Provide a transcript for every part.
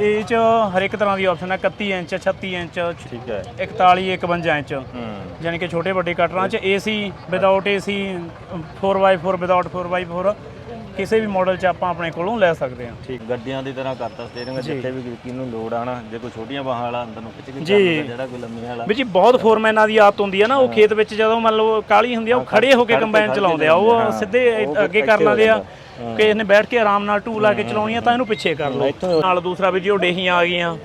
ਇਹ ਚ ਹਰ ਇੱਕ ਤਰ੍ਹਾਂ ਦੀ ਆਪਸ਼ਨ ਹੈ 31 ਇੰਚ 36 ਇੰਚ ਠੀਕ ਹੈ। 41 51 ਇੰਚ। ਹੂੰ। ਯਾਨੀ ਕਿ ਛੋਟੇ ਵੱਡੇ ਕਟਰਾਂ ਚ AC without AC 4x4 without 4x4 ਕਿਸੇ ਵੀ ਮਾਡਲ ਚ ਆਪਾਂ ਆਪਣੇ ਕੋਲੋਂ ਲੈ ਸਕਦੇ ਹਾਂ। ਠੀਕ ਗੱਡੀਆਂ ਦੀ ਤਰ੍ਹਾਂ ਕਰਤਾ ਸਟੀਅਰਿੰਗ ਜਿੱਥੇ ਵੀ ਕਿਨੂੰ ਲੋਡ ਆਣਾ ਜੇ ਕੋਈ ਛੋਟੀਆਂ ਬਾਹਾਂ ਵਾਲਾ ਅੰਦਰ ਨੂੰ ਖਿੱਚ ਕੇ ਜੀ। ਕਰਦਾ ਜਿਹੜਾ ਕੋਈ ਲੰਮੀਆਂ ਵਾਲਾ। ਵੀ ਜੀ ਬਹੁਤ ਫੋਰਮੈਨਾਂ ਦੀ ਆਦਤ ਹੁੰਦੀ ਆ ਨਾ ਉਹ ਖੇਤ ਵਿੱਚ ਜਦੋਂ ਮੰਨ ਲਓ ਕਾਲੀ ਹੁੰਦੀ ਆ ਉਹ ਖੜੇ ਹੋ ਕੇ ਕੰਬਾਈਨ ਚਲਾਉਂਦੇ ਆ ਉਹ ਹਾਂ। ਸਿੱਧੇ ਅੱਗੇ ਕਰ ਹੋ ਲੈਂਦੇ ਆ। ਜਾਂਦਾ। ਕਿ ਇਹਨੇ ਬੈਠ ਕੇ ਆਰਾਮ ਨਾਲ ਟੂ ਲਾ ਕੇ ਚਲਾਉਣੀ ਆ ਤਾਂ ਇਹਨੂੰ ਪਿੱਛੇ ਕਰ ਲਓ। ਨਾਲ ਦੂਸਰਾ ਵੀ ਜੀ ਉਹ ਡੇਹੀਆਂ ਆ ਗਈਆਂ।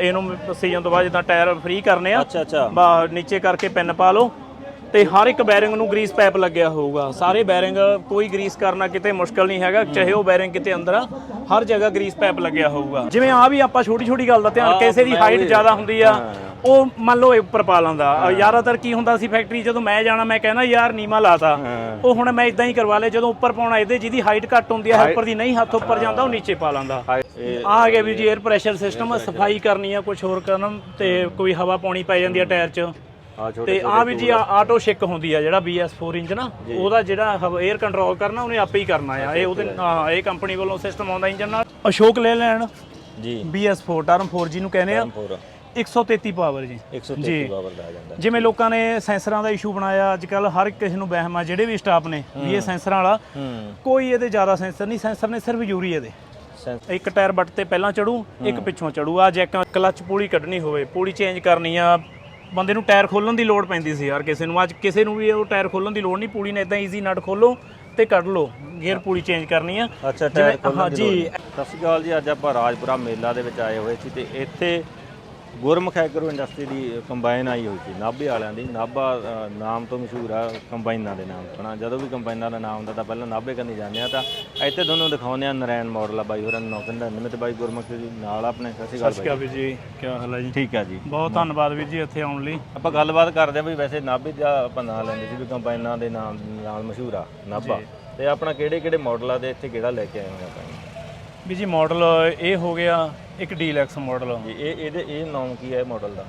ਇਹਨੂੰ ਸੀਜ਼ਨ ਤੋਂ ਬਾਅਦ ਜਿੱਦਾਂ ਟਾਇਰ ਫ੍ਰੀ ਕਰਨੇ ਆ ਅੱਛਾ ਅੱਛਾ। ਬਾ ਨੀਚੇ ਕਰਕੇ ਪਿੰਨ ਪਾ ਲਓ ਤੇ ਹਰ ਇੱਕ ਬੈਰਿੰਗ ਨੂੰ ਗਰੀਸ ਪਾਈਪ ਲੱਗਿਆ ਹੋਊਗਾ। ਸਾਰੇ ਬੈਰਿੰਗ ਕੋਈ ਗਰੀਸ ਕਰਨਾ ਕਿਤੇ ਮੁਸ਼ਕਲ ਨਹੀਂ ਹੈਗਾ ਚਾਹੇ ਉਹ ਬੈਰਿੰਗ ਕਿਤੇ ਅੰਦਰ ਆ ਹਰ ਜਗ੍ਹਾ ਗਰੀਸ ਪਾਈਪ ਲੱਗਿਆ ਹੋਊਗਾ। ਜਿਵੇਂ ਆ ਵੀ ਆਪਾਂ ਛੋਟੀ ਛੋਟੀ ਗੱਲ ਦਾ ਧਿਆਨ ਕਿਸੇ ਦੀ ਹਾਈਟ ਜ਼ਿਆਦਾ ਹੁੰਦੀ ਆ। ਉਹ ਮੰਨ ਲਓ ਇਹ ਉੱਪਰ ਪਾ ਲੈਂਦਾ ਜ਼ਿਆਦਾਤਰ ਕੀ ਹੁੰਦਾ ਸੀ ਫੈਕਟਰੀ ਜਦੋਂ ਮੈਂ ਜਾਣਾ ਮੈਂ ਕਹਿੰਦਾ ਯਾਰ ਨੀਮਾ ਲਾਤਾ। ਹਾਂ। ਉਹ ਹੁਣ ਮੈਂ ਇਦਾਂ ਹੀ ਕਰਵਾ ਲਿਆ ਜਦੋਂ ਉੱਪਰ ਪਾਉਣਾ ਇਹਦੇ ਜਿਹਦੀ ਹਾਈਟ ਘੱਟ ਹੁੰਦੀ ਆ ਉੱਪਰ ਦੀ ਨਹੀਂ ਹੱਥ ਉੱਪਰ ਜਾਂਦਾ ਉਹ ਨੀਚੇ ਪਾ ਲੈਂਦਾ। ਆ ਗਿਆ ਵੀ ਜੀ 에ਅਰ ਪ੍ਰੈਸ਼ਰ ਸਿਸਟਮ ਸਫ਼ਾਈ ਕਰਨੀ ਆ ਕੁਝ ਹੋਰ ਕਰਨਾ ਤੇ ਕੋਈ ਹਵਾ ਪਾਉਣੀ ਪੈ ਜਾਂਦੀ ਆ ਟਾਇਰ 'ਚ। ਤੇ ਆ ਵੀ ਜੀ ਆਟੋ ਸ਼ਿਕ ਹੁੰਦੀ ਆ ਜਿਹੜਾ BS4 ਇੰਜਨ ਆ ਉਹਦਾ ਜਿਹੜਾ 에ਅਰ ਕੰਟਰੋਲ ਕਰਨਾ ਉਹਨੇ ਆਪੇ ਹੀ ਕਰਨਾ ਆ। ਇਹ ਉਹਦੇ ਹਾਂ, ਇਹ ਕੰਪਨੀ ਵੱਲੋਂ ਸਿਸਟਮ ਆਉਂਦਾ ਇੰਜਨ ਨਾਲ। ਅਸ਼ੋਕ ਲੈ ਲੈਣ। ਜੀ। BS4 ਟਰਮ 4G ਨੂੰ ਕਹਿੰਦੇ ਆ। 133 ਪਾਵਰ ਜੀ। 133 ਪਾਵਰ ਦਾ ਆ ਜਾਂਦਾ ਜਿਵੇਂ ਲੋਕਾਂ ਨੇ ਸੈਂਸਰਾਂ ਦਾ ਇਸ਼ੂ ਬਣਾਇਆ ਅੱਜ ਕੱਲ ਹਰ ਕਿਸੇ ਨੂੰ ਵਹਿਮ ਆ ਜਿਹੜੇ ਵੀ ਸਟਾਫ ਨੇ ਵੀ ਇਹ ਸੈਂਸਰਾਂ ਵਾਲਾ ਕੋਈ ਇਹਦੇ ਜ਼ਿਆਦਾ ਸੈਂਸਰ ਨਹੀਂ ਸੈਂਸਰ ਨੇ ਸਿਰਫ ਯੂਰੀ ਇਹਦੇ। ਸੈਂਸ ਇੱਕ ਟਾਇਰ ਬੱਟ ਤੇ ਪਹਿਲਾਂ ਚੜੂ ਇੱਕ ਪਿੱਛੋਂ ਚੜੂ। ਆ ਜੈਕ ਕਲਚ ਪੂਲੀ ਕੱਢਣੀ ਹੋਵੇ ਪੂਲੀ ਚੇਂਜ ਕਰਨੀ ਆ ਬੰਦੇ ਨੂੰ ਟਾਇਰ ਖੋਲਣ ਦੀ ਲੋੜ ਪੈਂਦੀ ਸੀ ਯਾਰ ਕਿਸੇ ਨੂੰ। ਅੱਜ ਕਿਸੇ ਨੂੰ ਵੀ ਉਹ ਟਾਇਰ ਖੋਲਣ ਦੀ ਲੋੜ ਨਹੀਂ ਪੂਲੀ ਨੇ ਇਦਾਂ ਈਜ਼ੀ ਨਟ ਖੋਲੋ ਤੇ ਕੱਢ ਲਓ। ਗੇਅਰ ਪੂਲੀ ਚੇਂਜ ਕਰਨੀ ਆ। ਅੱਛਾ ਟਾਇਰ ਹਾਂ ਦੀ ਜੀ। ਲੋੜ ਨਹੀਂ। ਸਤਿ ਸ਼੍ਰੀ ਅਕਾਲ ਜੀ ਅੱਜ ਆਪਾਂ ਰਾਜਪੁਰਾ ਮੇਲਾ ਦੇ ਵਿੱਚ ਆਏ ਹੋਏ ਸੀ ਤੇ ਇੱਥੇ ਗੁਰਮੁਖ ਐਗਰੋ ਇੰਡਸਟਰੀ ਦੀ ਕੰਬਾਈਨ ਆਈ ਹੋਈ ਸੀ ਨਾਭੇ ਵਾਲਿਆਂ ਦੀ। ਨਾਭਾ ਅ, ਨਾਮ ਤੋਂ ਮਸ਼ਹੂਰ ਆ ਕੰਬਾਈਨਾਂ ਦੇ ਨਾਮ ਤੋਂ। ਨਾ ਜਦੋਂ ਵੀ ਕੰਬਾਈਨਾਂ ਦਾ ਨਾਮ ਹੁੰਦਾ ਤਾਂ ਪਹਿਲਾਂ ਨਾਭੇ ਕੰਨੀ ਜਾਂਦੇ ਆ। ਤਾਂ ਇੱਥੇ ਤੁਹਾਨੂੰ ਦਿਖਾਉਂਦੇ ਆ ਨਰੈਣ ਮਾਡਲ ਆ ਬਾਈ ਹੋਰਾਂ 999 ਤੇ ਬਾਈ ਗੁਰਮੁਖ ਜੀ ਨਾਲ ਆਪਣੇ। ਸਤਿ ਸ਼੍ਰੀ ਅਕਾਲ ਸ਼੍ਰੀ ਅਕਾਲ ਵੀਰ ਜੀ ਕੀ ਹਾਲ ਹੈ ਜੀ? ਠੀਕ ਆ ਜੀ। ਬਹੁਤ ਧੰਨਵਾਦ ਵੀਰ ਜੀ ਇੱਥੇ ਆਉਣ ਲਈ। ਆਪਾਂ ਗੱਲਬਾਤ ਕਰਦੇ ਆ ਵੀ ਵੈਸੇ ਨਾਭੇ ਦਾ ਆਪਾਂ ਨਾਂ ਲੈਂਦੇ ਸੀ ਵੀ ਕੰਬਾਈਨਾਂ ਦੇ ਨਾਮ ਨਾਲ ਮਸ਼ਹੂਰ ਆ ਨਾਭਾ। ਤੇ ਆਪਣਾ ਕਿਹੜੇ ਕਿਹੜੇ ਮਾਡਲ ਆ ਤੇ ਇੱਥੇ ਕਿਹੜਾ ਲੈ ਕੇ ਆਏ ਹੋਏ ਆਪਾਂ? ਵੀ ਜੀ ਮਾਡਲ ਇਹ ਹੋ ਗਿਆ ਇੱਕ ਡੀਲੈਕਸ ਮਾਡਲ ਜੀ ਇਹ ਇਹਦੇ ਇਹ ਨਾਮ ਕੀ ਹੈ ਮਾਡਲ ਦਾ?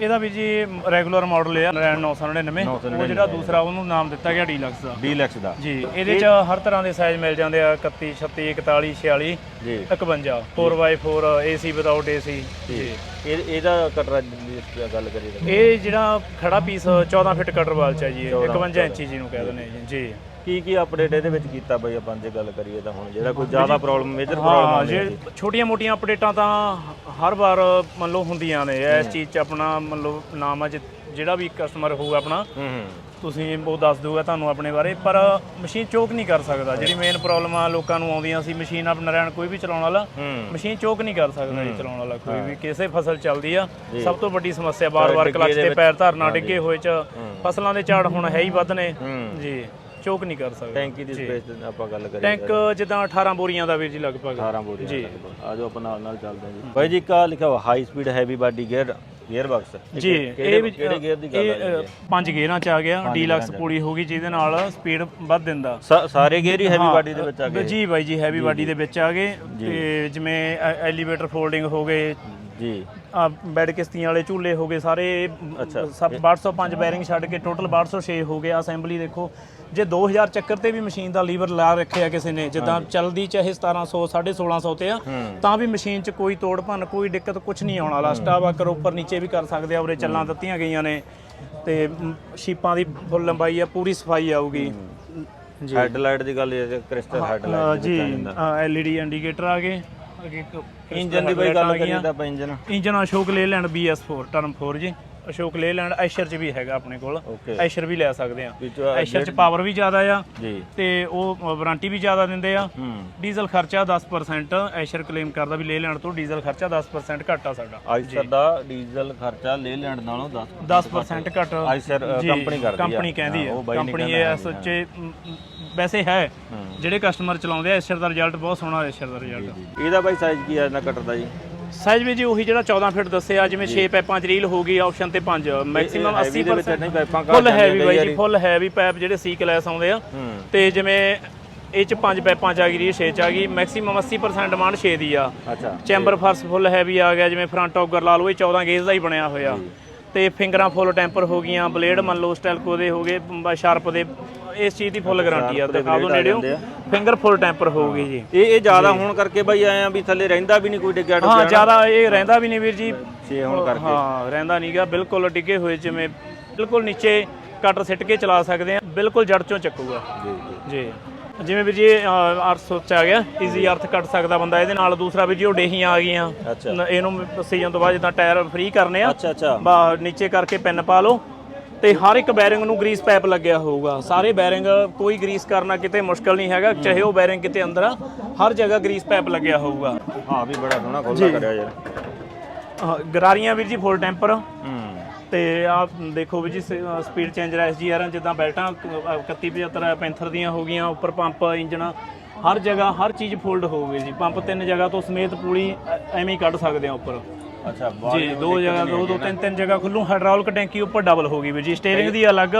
ਇਹਦਾ ਵੀ ਜੀ ਰੈਗੂਲਰ ਮਾਡਲ ਹੈ ਨਰੈਣ 999 ਉਹ ਜਿਹੜਾ ਦੂਸਰਾ ਉਹਨੂੰ ਨਾਮ ਦਿੱਤਾ ਗਿਆ ਡੀਲੈਕਸ ਦਾ। ਡੀਲੈਕਸ ਦਾ। ਜੀ ਇਹਦੇ ਚ ਹਰ ਤਰ੍ਹਾਂ ਦੇ ਸਾਈਜ਼ ਮਿਲ ਜਾਂਦੇ ਆ 31 36 41 46 ਜੀ। 51 4x4 AC ਵਿਦਆਊਟ AC ਜੀ। ਇਹ ਇਹਦਾ ਕਟਰ ਦੀ ਗੱਲ ਕਰੀਏ ਤਾਂ। ਇਹ ਜਿਹੜਾ ਖੜਾ ਪੀਸ 14 ਫਿਟ ਕਟਰ ਵਾਲ ਚ ਹੈ ਜੀ ਇਹ 51 ਇੰਚੀ ਜਿਹਨੂੰ ਕਹਿ ਦਿੰਦੇ ਆ ਜੀ ਜੀ। ਕੀ ਕੀ ਅਪਡੇਟ ਇਹਦੇ ਵਿੱਚ ਕੀਤਾ ਬਈ ਆਪਾਂ ਜੇ ਗੱਲ ਕਰੀਏ ਤਾਂ ਹੁਣ ਜਿਹੜਾ ਕੋਈ ਜ਼ਿਆਦਾ ਪ੍ਰੋਬਲਮ ਮੇਜਰ ਹਾਂ ਪ੍ਰੋਬਲਮ ਜੇ ਛੋਟੀਆਂ ਮੋਟੀਆਂ ਅਪਡੇਟਾਂ ਤਾਂ ਹਰ ਵਾਰ ਮੰਨ ਲਓ ਹੁੰਦੀਆਂ ਨੇ ਇਸ ਚੀਜ਼ 'ਚ ਆਪਣਾ ਮੰਨ ਲਓ ਨਾਮ ਆ ਜਿ- ਜਿਹੜਾ ਵੀ ਕਸਟਮਰ ਹੋਊਗਾ ਆਪਣਾ ਹੂੰ ਹੂੰ। ਤੁਸੀਂ ਉਹ ਦੱਸ ਦੂਗਾ ਤੁਹਾਨੂੰ ਆਪਣੇ ਬਾਰੇ ਪਰ ਮਸ਼ੀਨ ਚੋਕ ਨਹੀਂ ਕਰ ਸਕਦਾ। ਜਿਹੜੀ ਮੇਨ ਪ੍ਰੋਬਲਮ ਆ ਲੋਕਾਂ ਨੂੰ ਆਉਂਦੀਆਂ ਸੀ ਮਸ਼ੀਨ ਆਪ ਨਰੈਣ ਕੋਈ ਵੀ ਚਲਾਉਣ ਵਾਲਾ ਮਸ਼ੀਨ ਚੋਕ ਨਹੀਂ ਕਰ ਸਕਦਾ ਜੀ ਚਲਾਉਣ ਵਾਲਾ ਕੋਈ ਵੀ ਕਿਸੇ ਫਸਲ ਚੱਲਦੀ ਆ ਸਭ ਤੋਂ ਵੱਡੀ ਸਮੱਸਿਆ ਬਾਰ-ਬਾਰ ਕਲਚ ਤੇ ਪੈਰ ਧਰਨਾ ਡਿੱਗੇ ਹੋਏ ਚ ਫਸਲਾਂ ਦੇ ਝਾੜ ਹੁਣ ਹੈ ਹੀ ਵੱਧ ਨੇ। ਜੀ ਚੋਕ ਨਹੀਂ ਕਰ ਸਕਦਾ। ਟੈਂਕੀ ਦੀ ਸਪੇਸ ਆਪਾਂ ਗੱਲ ਕਰੀਏ ਟੈਂਕ ਜਿੱਦਾਂ 18 ਬੋਰੀਆਂ ਦਾ ਵੀਰ ਜੀ ਲਗਭਗ। 18 ਬੋਰੀ ਜੀ। ਆਜੋ ਆਪਾਂ ਨਾਲ ਨਾਲ ਚੱਲਦੇ ਹਾਂ ਜੀ। ਬਾਈ ਜੀ ਕਾ ਲਿਖਿਆ ਹੋਇਆ high speed heavy body gear gear box ਜੀ ਇਹ ਵੀ ਕਿਹੜੇ ਗੇਅਰ ਦੀ ਗੱਲ ਹੈ ਪੰਜ ਗੇਅਰਾਂ ਚ ਆ ਗਿਆ ਡੀਲਕਸ ਪੂਰੀ ਹੋ ਗਈ ਜਿਹਦੇ ਨਾਲ ਸਪੀਡ ਵੱਧ ਦਿੰਦਾ। ਸਾਰੇ ਗੇਅਰ ਹੀ ਹੈਵੀ ਬਾਡੀ ਦੇ ਵਿੱਚ ਆ ਗਏ। ਜੀ ਬਾਈ ਜੀ ਹੈਵੀ ਬਾਡੀ ਦੇ ਵਿੱਚ ਆ ਗਏ ਤੇ ਜਿਵੇਂ ਐਲੀਵੇਟਰ ਫੋਲਡਿੰਗ ਹੋ ਗਏ ਜੀ। ਆ ਬੈੱਡ ਕਿਸ਼ਤੀਆਂ ਵਾਲੇ ਝੂਲੇ ਹੋ ਗਏ ਸਾਰੇ ਸਭ 1205 ਬੈਰਿੰਗ ਛੱਡ ਕੇ ਟੋਟਲ 1206 ਹੋ ਗਏ। ਅਸੈਂਬਲੀ ਦੇਖੋ ਜੇ 2000 ਚੱਕਰ ਤੇ ਵੀ ਮਸ਼ੀਨ ਦਾ ਲੀਵਰ ਲਾ ਰੱਖਿਆ ਕਿਸੇ ਨੇ ਜਿੱਦਾਂ ਚੱਲਦੀ ਚਾਹੇ 1700 1650 ਤੇ ਆ ਤਾਂ ਵੀ ਮਸ਼ੀਨ 'ਚ ਕੋਈ ਤੋੜ ਭੰਨ ਕੋਈ ਦਿੱਕਤ ਕੁਝ ਨਹੀਂ ਆਉਣ ਵਾਲਾ। ਸਟਾਵਾ ਕਰੋ ਉੱਪਰ ਨੀਚੇ ਵੀ ਕਰ ਸਕਦੇ ਆ ਉਰੇ ਚੱਲਾਂ ਦਿੱਤੀਆਂ ਗਈਆਂ ਨੇ। ਤੇ ਸ਼ੀਪਾਂ ਦੀ ਫੁੱਲ ਲੰਬਾਈ ਆ ਪੂਰੀ ਸਫ਼ਾਈ ਆਊਗੀ। ਜੀ। ਹੈਡਲਾਈਟ ਦੀ ਗੱਲ ਇਹ ਕ੍ਰਿਸਟਲ ਹੈਡਲਾਈਟ ਜੀ। ਐਲਈਡੀ ਇੰਡੀਕੇਟਰ ਆ ਗਏ। ਇੰਜਨ ਦੀ ਬਈ ਗੱਲ ਕਰੀਏ ਤਾਂ engine. Engine Ashok Leyland BS4 term 4 ਜੀ। ਅਸ਼ੋਕ ਲੇਲੈਂਡ ਐਸ਼ਰ ਚ ਵੀ ਹੈਗਾ ਆਪਣੇ ਕੋਲ। ਐਸ਼ਰ ਵੀ ਲੈ ਸਕਦੇ ਆ। ਐਸ਼ਰ ਚ ਪਾਵਰ ਵੀ ਜ਼ਿਆਦਾ ਆ ਤੇ ਉਹ ਵਾਰੰਟੀ ਵੀ ਜ਼ਿਆਦਾ ਦਿੰਦੇ ਆ। ਡੀਜ਼ਲ ਖਰਚਾ 10% ਐਸ਼ਰ ਕਲੇਮ ਕਰਦਾ ਵੀ ਲੇਲੈਂਡ ਤੋਂ ਡੀਜ਼ਲ ਖਰਚਾ 10% ਘੱਟ ਆ ਸਾਡਾ। ਆਈਸਰ ਦਾ ਡੀਜ਼ਲ ਖਰਚਾ ਲੇਲੈਂਡ ਨਾਲੋਂ 10 10% ਘੱਟ। ਆਈਸਰ ਜੀ, ਕੰਪਨੀ ਕਰਦੀ ਆ। ਕੰਪਨੀ ਕਹਿੰਦੀ ਨਹੀਂ ਕੰਪਨੀ ਮ, ਮ, ਵੈਸੇ ਹੈ। ਜਿਹੜੇ ਕਸਟਮਰ ਚਲਾਉਂਦੇ ਆ ਐਸ਼ਰ ਦਾ ਰਿਜ਼ਲਟ ਬਹੁਤ ਸੋਹਣਾ ਐਸ਼ਰ ਦਾ ਰਿਜ਼ਲਟ ਇਹਦਾ ਬਾਈ ਸਾਈਜ਼ ਕੀ ਆ ਇਹਨਾਂ ਕਟਰ ਦਾ ਜੀ? ਸਾਈਜ਼ ਵੀ ਜੀ ਉਹੀ ਜਿਹੜਾ 14 ਫਿਟ ਦੱਸਿਆ ਜਿਵੇਂ 6 ਪੈਪਾਂ ਚ ਰੀਲ ਹੋ ਗਈ ਆਪਸ਼ਨ ਤੇ 5 ਮੈਕਸਿਮਮ heavy ਦੇ ਵਿੱਚ 80% ਨਹੀਂ ਪਾਈਪਾਂ ਘੱਟ ਫੁੱਲ ਹੈਵੀ ਬਾਈ ਜੀ। ਫੁੱਲ ਹੈਵੀ ਪੈਪ ਜਿਹੜੇ ਸੀ ਕਲਾਸ ਆਉਂਦੇ ਆ। ਤੇ ਜਿਵੇਂ ਇਹ ਚ 5 ਪੈਪਾਂ ਚ ਆ ਗਈ 6 ਚ ਆ ਗਈ ਮੈਕਸਿਮਮ 80% ਡਿਮਾਂਡ 6 ਦੀ ਆ। ਅੱਛਾ। ਚੈਂਬਰ ਫਰਸ ਫੁੱਲ ਹੈਵੀ ਆ ਗਿਆ ਜਿਵੇਂ ਫਰੰਟ ਔਗਰ ਲਾ ਲਓ ਇਹ 14 ਗੇਜ ਦਾ ਹੀ ਬਣਿਆ ਹੋਇਆ। ਤੇ ਫਿੰਗਰਾਂ ਫੁੱਲ ਟੈਂਪਰ ਹੋ ਗਈਆਂ ਬਲੇਡ ਮੰਨ ਲਓ ਸਟੈਲਕੋ ਦੇ ਹੋ ਗਏ ਸ਼ਾਰਪ ਦੇ ਇਸ ਚੀਜ਼ ਦੀ ਫੁੱਲ ਗਾਰੰਟੀ ਆ ਦਿਖਾ ਦਿਓ ਨੇੜਿਓ। ਫਿੰਗਰ ਫੁੱਲ ਟੈਂਪਰ ਹੋਊਗੀ ਜੀ। ਇਹ ਇਹ ਜ਼ਿਆਦਾ ਹੋਣ ਕਰਕੇ ਬਾਈ ਆਏ ਆ ਵੀ ਥੱਲੇ ਰਹਿੰਦਾ ਵੀ ਨਹੀਂ ਕੋਈ ਡਿੱਗਿਆ ਹਾਂ ਜ਼ਿਆਦਾ ਇਹ ਰਹਿੰਦਾ ਵੀ ਨਹੀਂ ਵੀਰ ਜੀ। ਛੇ ਹੋਣ ਕਰਕੇ। ਹਾਂ ਰਹਿੰਦਾ ਨਹੀਂਗਾ ਬਿਲਕੁਲ ਡਿੱਗੇ ਹੋਏ ਜਿਵੇਂ ਬਿਲਕੁਲ ਨੀਚੇ ਕਟਰ ਸਿੱਟ ਕੇ ਚਲਾ ਸਕਦੇ ਆ ਬਿਲਕੁਲ ਜੜ ਚੋਂ ਚੱਕੂਗਾ। ਜੀ। ਜੀ। ਜਿਵੇਂ ਵੀ ਜੀ ਅਰਥ ਸੋਚ ਆ ਗਿਆ ਈਜ਼ੀ ਅਰਥ ਕੱਟ ਸਕਦਾ ਬੰਦਾ ਇਹਦੇ ਨਾਲ ਦੂਸਰਾ ਵੀ ਜੀ ਉਹ ਡੇਹੀਆਂ ਆ ਗਈਆਂ। ਅੱਛਾ। ਇਹਨੂੰ ਸੀਜ਼ਨ ਤੋਂ ਬਾਅਦ ਜਿੱਦਾਂ ਟਾਇਰ ਫ੍ਰੀ ਕਰਨੇ ਆ ਅੱਛਾ ਅੱਛਾ। ਬਾ ਨੀਚੇ ਕਰਕੇ ਪਿੰਨ ਪਾ ਲਓ ਤੇ ਹਰ ਇੱਕ ਬੈਰਿੰਗ ਨੂੰ ਗਰੀਸ ਪਾਈਪ ਲੱਗਿਆ ਹੋਊਗਾ। ਸਾਰੇ ਬੈਰਿੰਗ ਕੋਈ ਗਰੀਸ ਕਰਨਾ ਕਿਤੇ ਮੁਸ਼ਕਲ ਨਹੀਂ ਹੈਗਾ ਚਾਹੇ ਉਹ ਬੈਰਿੰਗ ਕਿਤੇ ਅੰਦਰ ਆ ਹਰ ਜਗ੍ਹਾ ਗਰੀਸ ਪਾਈਪ ਲੱਗਿਆ ਹੋਊਗਾ। ਹਾਂ ਵੀ ਬੜਾ ਸੋਹਣਾ ਖੋਲਦਾ ਕਰਿਆ ਯਾਰ। ਗਰਾਰੀਆਂ ਵੀਰ ਜੀ ਫੁੱਲ ਟੈਂਪਰ ਹੂੰ। ਤੇ ਆਹ ਦੇਖੋ ਵੀ ਜੀ ਸਪੀਡ ਚੇਂਜਰ ਐਸਜੀਆਰ ਜਿੱਦਾਂ ਬੈਲਟਾਂ 31 75 ਪੈਂਥਰ ਦੀਆਂ ਹੋ ਗਈਆਂ ਉੱਪਰ ਪੰਪ ਇੰਜਨ ਹਰ ਜਗ੍ਹਾ ਹਰ ਚੀਜ਼ ਫੋਲਡ ਹੋਊਗੀ ਜੀ। ਪੰਪ ਤਿੰਨ ਜਗ੍ਹਾ ਤੋਂ ਸਮੇਤ ਪੂਰੀ ਐਵੇਂ ਹੀ ਕੱਢ ਸਕਦੇ ਆ ਉੱਪਰ। ਅੱਛਾ ਜੀ ਦੋ ਜਗ੍ਹਾ ਦੋ ਦੋ ਤਿੰਨ ਤਿੰਨ ਜਗ੍ਹਾ ਖੁੱਲੂ ਹਾਈਡ੍ਰੋਲਿਕ ਟੈਂਕੀ ਉੱਪਰ ਡਬਲ ਹੋਗੀ ਵੀ ਜੀ ਸਟੀਅਰਿੰਗ ਦੀ ਅਲੱਗ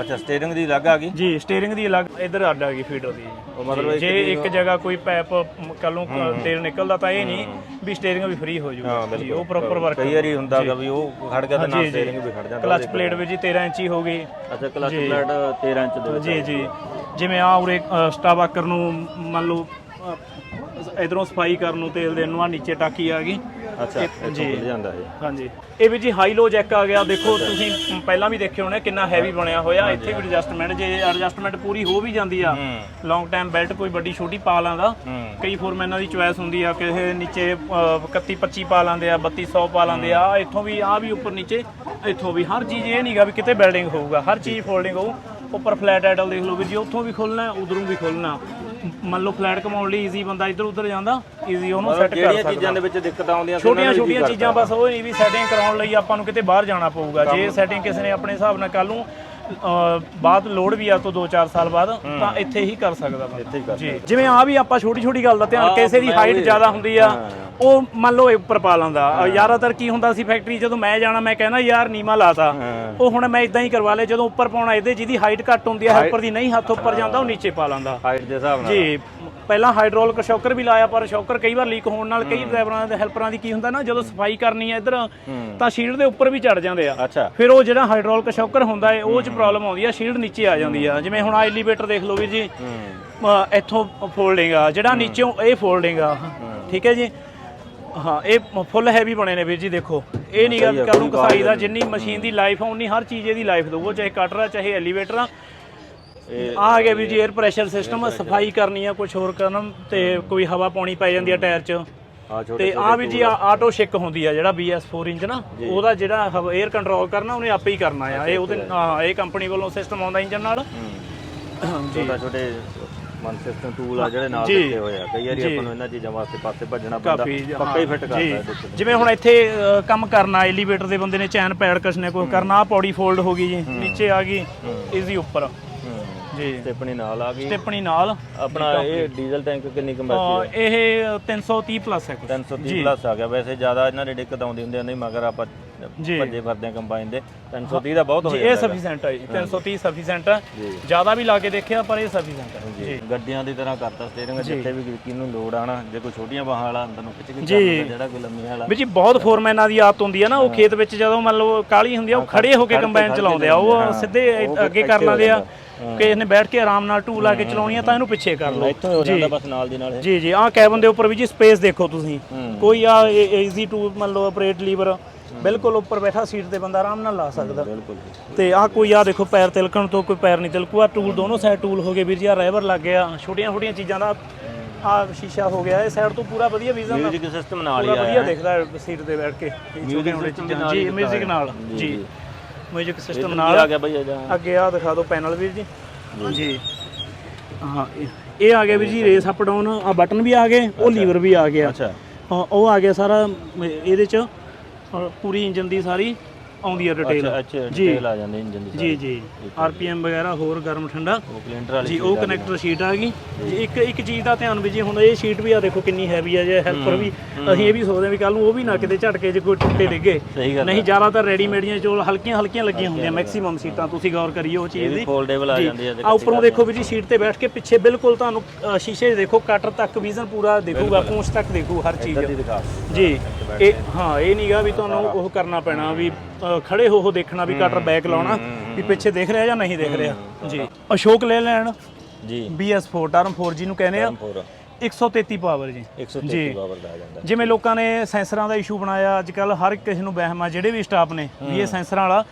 ਅੱਛਾ ਸਟੀਅਰਿੰਗ ਦੀ ਲੱਗ ਆ ਗਈ? ਜੀ ਸਟੀਅਰਿੰਗ ਦੀ ਅਲੱਗ। ਇਧਰ ਅੱਡ ਆ ਗਈ ਫੀਡਰ ਦੀ ਉਹ ਮਤਲਬ ਜੀ, ਜੇ ਇੱਕ ਜਗ੍ਹਾ ਕੋਈ ਪਾਈਪ ਕੱਲੋਂ ਤੇਲ ਨਿਕਲਦਾ ਤਾਂ ਇਹ ਨਹੀਂ ਵੀ ਸਟੀਅਰਿੰਗ ਵੀ ਫ੍ਰੀ ਹੋ ਜੂਗੀ। ਜੀ ਉਹ ਪ੍ਰੋਪਰ ਵਰਕ ਕਈ ਵਾਰੀ ਹੁੰਦਾ ਗਾ ਵੀ ਉਹ ਖੜ ਗਿਆ ਤੇ ਨਾਲ ਸਟੀਅਰਿੰਗ ਵੀ ਖੜ ਜਾਂਦਾ ਕਲਚ ਪਲੇਟ ਵੀ ਜੀ 13 ਇੰਚੀ ਹੋ ਗਈ। ਅੱਛਾ ਕਲਚ ਪਲੇਟ 13 ਇੰਚ ਦੇ ਵਿੱਚ ਜੀ ਜੀ। ਜਿਵੇਂ ਆ ਉਰੇ ਸਟਾਵਾਕਰ ਨੂੰ ਮੰਨ ਲਓ ਇਧਰੋਂ ਸਫ਼ਾਈ ਕਰਨ ਨੂੰ ਤੇਲ ਦੇਣ ਨੂੰ ਆ ਨੀਚੇ ਟਾਕੀ ਆ ਗਈ। ਅੱਛਾ ਇੱਥੋਂ ਖੁੱਲ ਜਾਂਦਾ ਇਹ। ਹਾਂਜੀ। ਇਹ ਵੀ ਜੀ ਹਾਈ ਲੋ ਜੈਕ ਆ ਗਿਆ। ਦੇਖੋ ਤੁਸੀਂ ਪਹਿਲਾਂ ਵੀ ਦੇਖੇ ਹੋਣੇ ਕਿੰਨਾ ਹੈਵੀ ਬਣਿਆ ਹੋਇਆ। ਇੱਥੇ ਵੀ ਐਡਜਸਟਮੈਂਟ ਜੇ ਐਡਜਸਟਮੈਂਟ ਪੂਰੀ ਹੋ ਵੀ ਜਾਂਦੀ ਆ ਲੌਂਗ ਟਾਈਮ ਬੈਲਟ ਕੋਈ ਵੱਡੀ ਛੋਟੀ ਪਾ ਲਾਂਦਾ। ਕਈ ਫੋਰਮੈਨਾਂ ਦੀ ਚੁਆਇਸ ਹੁੰਦੀ ਆ ਕਿਸੇ ਨੀਚੇ ਅ, 31 25 ਪਾ ਲਾਂਦੇ ਆ 3200 ਪਾ ਲਾਂਦੇ ਆ। ਇੱਥੋਂ ਵੀ ਆ ਵੀ ਉੱਪਰ ਨੀਚੇ ਇੱਥੋਂ ਵੀ। ਹਰ ਚੀਜ਼ ਇਹ ਨਹੀਂਗਾ ਵੀ ਕਿਤੇ ਬਿਲਡਿੰਗ ਹੋਊਗਾ। ਹਰ ਚੀਜ਼ ਫੋਲਡਿੰਗ ਹੋਊ। ਉੱਪਰ ਫਲੈਟ ਆਈਡਲ ਦੇਖ ਲਓ ਵੀ ਜੀ ਉੱਥੋਂ ਵੀ ਖੋਲਣਾ ਉਧਰੋਂ ਵੀ ਖੋਲਣਾ ਮੰਨ ਲਓ ਫਲੈਟ ਕਮਾਉਣ ਲਈ ਈਜ਼ੀ ਬੰਦਾ ਇੱਧਰ ਉੱਧਰ ਜਾਂਦਾ ਈਜ਼ੀ ਉਹਨੂੰ ਸੈੱਟ ਕਰ ਜਿਹੜੀਆਂ ਚੀਜ਼ਾਂ ਦੇ ਵਿੱਚ ਦਿੱਕਤਾਂ ਆਉਂਦੀਆਂ ਸੀ ਉਹਨਾਂ ਛੋਟੀਆਂ ਨੂੰ ਛੋਟੀਆਂ ਚੀਜ਼ਾਂ ਬਸ ਉਹ ਨਹੀਂ ਵੀ ਸੈਟਿੰਗ ਕਰਾਉਣ ਲਈ ਆਪਾਂ ਨੂੰ ਕਿਤੇ ਬਾਹਰ ਜਾਣਾ ਪਊਗਾ। ਜੇ ਸੈਟਿੰਗ ਕਿਸੇ ਨੇ ਆਪਣੇ ਹਿਸਾਬ ਨਾਲ ਕੱਲ ਨੂੰ ਬਾਅਦ ਲੋਡ ਵੀ ਆ ਤੋਂ 2-4 ਸਾਲ ਬਾਅਦ ਤਾਂ ਇੱਥੇ ਹੀ ਕਰ ਸਕਦਾ ਬੰਦਾ। ਇੱਥੇ ਹੀ ਕਰ ਜੀ। ਜਿਵੇਂ ਆ ਵੀ ਆਪਾਂ ਛੋਟੀ ਛੋਟੀ ਗੱਲ ਦਾ ਧਿਆਨ ਕਿਸੇ ਦੀ ਹਾਈਟ ਜ਼ਿਆਦਾ ਹੁੰਦੀ ਆ ਉਹ ਮੰਨ ਲਓ ਇਹ ਉੱਪਰ ਪਾ ਲੈਂਦਾ ਜ਼ਿਆਦਾਤਰ ਕੀ ਹੁੰਦਾ ਸੀ ਫੈਕਟਰੀ ਜਦੋਂ ਮੈਂ ਜਾਣਾ ਮੈਂ ਕਹਿੰਦਾ ਯਾਰ ਨੀਮਾ ਲਾਤਾ। ਹਾਂ। ਉਹ ਹੁਣ ਮੈਂ ਇਦਾਂ ਹੀ ਕਰਵਾ ਲਿਆ ਜਦੋਂ ਉੱਪਰ ਪਾਉਣਾ ਇਹਦੇ ਜਿਹਦੀ ਹਾਈਟ ਘੱਟ ਹੁੰਦੀ ਆ ਹੈਲਪਰ ਦੀ ਨਹੀਂ ਹੱਥ ਉੱਪਰ ਜਾਂਦਾ ਉਹ ਨੀਚੇ ਪਾ ਲੈਂਦਾ। ਹਾਈਟ ਦੇ ਹਿਸਾਬ ਨਾਲ। ਜੀ। ਪਹਿਲਾਂ ਹਾਈਡ੍ਰੋਲਿਕ ਸ਼ੌਕਰ ਵੀ ਲਾਇਆ ਪਰ ਸ਼ੌਕਰ ਕਈ ਵਾਰ ਲੀਕ ਹੋਣ ਨਾਲ ਕਈ ਡਰਾਈਵਰਾਂ ਦੇ ਹੈਲਪਰਾਂ ਦੀ ਕੀ ਹੁੰਦਾ ਨਾ ਜਦੋਂ ਸਫ਼ਾਈ ਕਰਨੀ ਹੈ ਇੱਧਰ ਤਾਂ ਸ਼ੀਲਡ ਦੇ ਉੱਪਰ ਵੀ ਚੜ ਜਾਂਦੇ ਆ। ਅੱਛਾ। ਫਿਰ ਉਹ ਜਿਹੜਾ ਹਾਈਡ੍ਰੋਲਿਕ ਸ਼ੌਕਰ ਹੁੰਦਾ ਹੈ ਉਹ ਚ ਪ੍ਰੋਬਲਮ ਆਉਂਦੀ ਆ ਸ਼ੀਲਡ ਨੀਚੇ ਆ ਜਾਂਦੀ ਆ। ਜਿਵੇਂ ਹੁਣ ਐਲੀਵੇਟਰ ਦੇਖ ਲਓ ਵੀ ਜੀ। ਇੱਥੋਂ ਫੋਲਡਿੰਗ ਆ ਜਿਹੜਾ ਨੀਚੋਂ ਇਹ ਫੋਲਡਿੰਗ ਆ। ਠੀਕ ਹੈ ਜੀ? ਹਾਂ ਇਹ ਫੁੱਲ ਹੈਵੀ ਬਣੇ ਨੇ ਵੀਰ ਜੀ ਦੇਖੋ। ਇਹ ਨਹੀਂ ਗੱਲ ਨੂੰ ਕਸਾਈ ਦਾ ਜਿੰਨੀ ਮਸ਼ੀਨ ਦੀ ਲਾਈਫ ਆ ਉਨੀ ਹਰ ਚੀਜ਼ ਇਹਦੀ ਲਾਈਫ ਦਊਗਾ ਚਾਹੇ ਕਟਰ ਆ ਚਾਹੇ ਐਲੀਵੇਟਰ ਆ। ਆ ਗਿਆ ਵੀ ਜੀ 에ਅਰ ਪ੍ਰੈਸ਼ਰ ਸਿਸਟਮ ਸਫ਼ਾਈ ਕਰਨੀ ਆ ਕੁਝ ਹੋਰ ਕਰਨਾ ਤੇ ਕੋਈ ਹਵਾ ਪਾਉਣੀ ਪੈ ਜਾਂਦੀ ਆ ਟਾਇਰ 'ਚ। ਆ ਤੇ ਆ ਵੀ ਜੀ ਆਟੋ ਸ਼ਿਕ ਹੁੰਦੀ ਆ ਜਿਹੜਾ BS4 ਇੰਜਨ ਆ ਉਹਦਾ ਜਿਹੜਾ 에ਅਰ ਕੰਟਰੋਲ ਕਰਨਾ ਉਹਨੇ ਆਪੇ ਹੀ ਕਰਨਾ ਆ। ਇਹ ਉਹਦੇ ਇਹ ਕੰਪਨੀ ਵੱਲੋਂ ਸਿਸਟਮ ਆਉਂਦਾ ਇੰਜਨ ਨਾਲ। ਛੋਟਾ ਛੋਟੇ ਮਨ ਸਿਸਟਮ ਟੂਲ ਆ ਜਿਹੜੇ ਨਾਲ। ਦਿੱਤੇ ਹੋਏ ਆ। ਕਈ ਵਾਰੀ ਆਪਾਂ ਨੂੰ ਇਹਨਾਂ ਚੀਜ਼ਾਂ ਵਾਸਤੇ ਪਾਸੇ ਭੱਜਣਾ ਪੈਂਦਾ ਪੱਕਾ ਹੀ ਫਿੱਟ ਕਰਦਾ ਜਿਵੇਂ ਹੁਣ ਇੱਥੇ ਕੰਮ ਕਰਨਾ ਐਲੀਵੇਟਰ ਦੇ ਬੰਦੇ ਨੇ ਚੈਨ ਪੈਡ ਕਸਨੇ ਕੋਈ ਕਰਨਾ ਆ ਪੌੜੀ ਫੋਲਡ ਹੋ ਗਈ ਜੀ ਨੀਚੇ ਆ ਗਈ ਈਜ਼ੀ ਉੱਪਰ। ਹੂੰ ਜੀ। ਸਟੈਪਣੀ ਨਾਲ ਆ ਗਈ। ਸਟੈਪਣੀ ਨਾਲ। ਆਪਣਾ ਇਹ ਡੀਜ਼ਲ ਟੈਂਕ ਕਿੰਨੀ ਅ, ਕੰਪੈਸਿਟੀ ਇਹ 330 ਪਲੱਸ ਹੈ ਕੁਛ। 330 ਪਲੱਸ ਆ ਗਿਆ। ਵੈਸੇ ਜ਼ਿਆਦਾ ਇਹਨਾਂ ਦੇ ਦਿੱਕਤ ਆਉਂਦੀ ਹੁੰਦੀ ਨਹੀਂ ਮਗਰ ਆਪਾਂ ਜੀ। ਭੱਜੇ ਫਿਰਦੇ ਆ ਕੰਬਾਈਨ ਦੇ। 330 ਦਾ ਬਹੁਤ ਹੋ ਜੀ ਜਾਂਦਾ ਇਹ ਸਫੀਸ਼ੀਐਂਟ ਹੈ। ਜੀ 330 ਸਫੀਸ਼ੀਐਂਟ ਹੈ ਜ਼ਿਆਦਾ ਵੀ ਲਾ ਕੇ ਦੇਖਿਆ ਪਰ ਇਹ ਸਫੀਸ਼ੀਐਂਟ ਹੈ ਜੀ। ਗੱਡੀਆਂ ਦੀ ਤਰ੍ਹਾਂ ਕਰਤਾ ਸਟੀਅਰਿੰਗ ਜਿੱਥੇ ਵੀ ਕਿਨੂੰ ਲੋਡ ਆਣਾ ਜੇ ਕੋਈ ਛੋਟੀਆਂ ਬਾਹਾਂ ਵਾਲਾ ਅੰਦਰ ਨੂੰ ਖਿੱਚ ਕੇ ਜੀ। ਚੱਲਦਾ ਜਿਹੜਾ ਕੋਈ ਲੰਮੀਆਂ ਵਾਲਾ। ਵੀ ਜੀ ਬਹੁਤ ਫੋਰਮੈਨਾਂ ਦੀ ਆਦਤ ਹੁੰਦੀ ਹੈ ਨਾ ਉਹ ਖੇਤ ਵਿੱਚ ਜਦੋਂ ਮੰਨ ਲਓ ਕਾਲੀ ਹੁੰਦੀ ਆ ਉਹ ਖੜੇ ਹੋ ਕੇ ਕੰਬਾਈਨ ਚਲਾਉਂਦੇ ਆ। ਉਹ ਸਿੱਧੇ ਅੱਗੇ ਕਰ ਲੈਂਦੇ ਆ। ਕਿ ਇਹਨੇ ਬੈਠ ਕੇ ਆਰਾਮ ਨਾਲ ਟੂਲ ਲਾ ਕੇ ਚਲਾਉਣੀ ਆ ਤਾਂ ਇਹਨੂੰ ਪਿੱਛੇ ਕਰ ਲਓ। ਇੱਥੋਂ ਹੀ ਹੋ ਜਾਂਦਾ ਬਸ ਨਾਲ ਦੀ ਨਾਲ ਜੀ ਜੀ ਆਹ ਕੈਬਨ ਦੇ ਉੱਪਰ ਵੀ ਜੀ ਸਪੇਸ ਦੇਖੋ ਤੁਸੀਂ। ਕੋਈ ਆ ਈਜ਼ੀ ਟੂ ਮੰਨ ਲਓ ਆਪਰੇਟ ਲੀਵਰ ਬਿਲਕੁਲ ਉੱਪਰ ਬੈਠਾ ਸੀਟ ਤੇ ਬੰਦਾ ਆਰਾਮ ਨਾਲ ਲਾ ਸਕਦਾ। ਬਿਲਕੁਲ। ਤੇ ਆਹ ਕੋਈ ਆ ਦੇਖੋ ਪੈਰ ਤਿਲਕਣ ਤੋਂ ਕੋਈ ਪੈਰ ਨਹੀਂ ਤਿਲਕੂਆ ਟੂਲ ਦੋਨੋਂ ਸਾਈਡ ਟੂਲ ਹੋ ਗਏ ਵੀਰ ਜੀ ਆ ਰੈਵਰ ਲੱਗ ਗਿਆ। ਛੋਟੀਆਂ ਛੋਟੀਆਂ ਚੀਜ਼ਾਂ ਦਾ ਆ ਸ਼ੀਸ਼ਾ ਹੋ ਗਿਆ ਇਹ ਸਾਈਡ ਤੋਂ ਪੂਰਾ ਵਧੀਆ ਵਿਜ਼ਨ ਮਿਊਜ਼ਿਕ ਸਿਸਟਮ ਨਾਲ ਹੀ ਆਇਆ ਵਧੀਆ ਦਿਖਦਾ ਸੀਟ ਤੇ ਬੈਠ ਕੇ। system ਚੀਜ਼ਾਂ। ਨਾਲ ਜੀ ਮਿਊਜ਼ਿਕ। ਨਾਲ। ਜੀ। ਮਿਊਜ਼ਿਕ ਸਿਸਟਮ ਨਾਲ। ਆ ਗਿਆ ਬਈ ਇਹਦਾ ਅੱਗੇ ਆ ਦਿਖਾ ਦਿਓ ਪੈਨਲ ਵੀਰ ਜੀ। ਜੀ ਹਾਂ ਇਹ- ਆ ਗਿਆ ਵੀਰ ਜੀ ਰੇਸ ਅਪ ਡਾਊਨ ਆ ਬਟਨ ਵੀ ਆ ਗਏ ਉਹ ਲੀਵਰ ਵੀ ਆ ਗਿਆ। ਅੱਛਾ। ਹਾਂ, ਉਹ ਆ ਗਿਆ ਸਾਰਾ ਇਹਦੇ ਚ ਪੂਰੀ ਇੰਜਨ ਦੀ ਸਾਰੀ। ਆਉਂਦੀ ਹੈ ਡਿਟੇਲ ਅੱਛਾ ਅੱਛਾ ਜੀ। ਡਿਟੇਲ ਆ ਜਾਂਦੀ ਇੰਜਨ ਦੀ ਜੀ ਜੀ। ਆਰਪੀਐਮ ਵਗੈਰਾ ਹੋਰ ਗਰਮ ਠੰਡਾ। ਉਹ ਕਲਿੰਟਰ ਵਾਲੀ ਜੀ ਉਹ ਕਨੈਕਟਰ ਸ਼ੀਟ ਆ ਗਈ। ਜੀ। ਇੱਕ ਇੱਕ ਚੀਜ਼ ਦਾ ਧਿਆਨ ਵੀ ਜੀ ਹੁਣ ਇਹ ਸ਼ੀਟ ਵੀ ਆ ਦੇਖੋ ਕਿੰਨੀ ਹੈਵੀ ਆ ਜੇ ਹੈਲਪਰ ਵੀ। ਅਸੀਂ ਇਹ ਵੀ ਸੋਚਦੇ ਵੀ ਕੱਲ ਨੂੰ ਉਹ ਵੀ ਨਾ ਕਿਤੇ ਝਟਕੇ 'ਚ ਕੋਈ ਟੁੱਟੇ ਡਿੱਗੇ। ਨਹੀਂ ਜ਼ਿਆਦਾਤਰ ਰੈਡੀਮੇਡੀਆਂ ਚੋਲ ਹਲਕੀਆਂ ਹਲਕੀਆਂ ਲੱਗੀਆਂ ਹੁੰਦੀਆਂ ਮੈਕਸਿਮਮ ਸੀਟਾਂ। ਤੁਸੀਂ ਗੌਰ ਕਰੀਓ ਉਹ ਚੀਜ਼ ਦੀ। ਫੋਲਡੇਬਲ ਆ ਜੀ। ਜਾਂਦੀ ਹੈ ਆ ਉੱਪਰੋਂ ਦੇਖੋ ਵੀ ਜੀ ਸ਼ੀਟ ਤੇ ਬੈਠ ਕੇ ਪਿੱਛੇ ਬਿਲਕੁਲ ਤੁਹਾਨੂੰ ਸ਼ੀਸ਼ੇ ਦੇਖੋ ਕਟਰ ਤੱਕ ਵਿਜ਼ਨ ਪੂਰਾ ਦੇਖੂਗਾ ਪੂੰਛ ਤੱਕ ਦੇਖੂ ਹਰ ਚੀਜ਼। ਜੀ। ਇਹ ਹਾਂ ਇਹ ਨਹੀਂਗਾ ਵੀ ਤੁਹਾਨੂੰ ਉਹ ਕਰਨਾ ਪੈਣਾ ਵੀ ਖੜੇ ਹੋ ਹੋ ਦੇਖਣਾ ਵੀ ਕਟਰ ਬੈਕ ਲਾਉਣਾ ਵੀ ਪਿੱਛੇ ਦੇਖ ਰਿਹਾ ਜਾਂ ਨਹੀਂ ਦੇਖ ਰਿਹਾ? ਜੀ। ਅਸ਼ੋਕ ਲੈ ਲੈਣ। ਜੀ। BS4 ਟਰਮ 4G ਨੂੰ ਕਹਿੰਦੇ ਆ। 4 133 ਪਾਵਰ ਜੀ। 133 ਪਾਵਰ ਦਾ ਆ ਜਾਂਦਾ। ਜਿਵੇਂ ਲੋਕਾਂ ਨੇ ਸੈਂਸਰਾਂ ਦਾ ਇਸ਼ੂ ਬਣਾਇਆ ਅੱਜ ਕੱਲ ਹਰ ਕਿਸੇ ਨੂੰ ਵਹਿਮ ਆ ਜਿਹੜੇ ਵੀ ਸਟਾਫ ਨੇ ਵੀ ਇਹ ਸੈਂਸਰਾਂ ਵਾਲਾ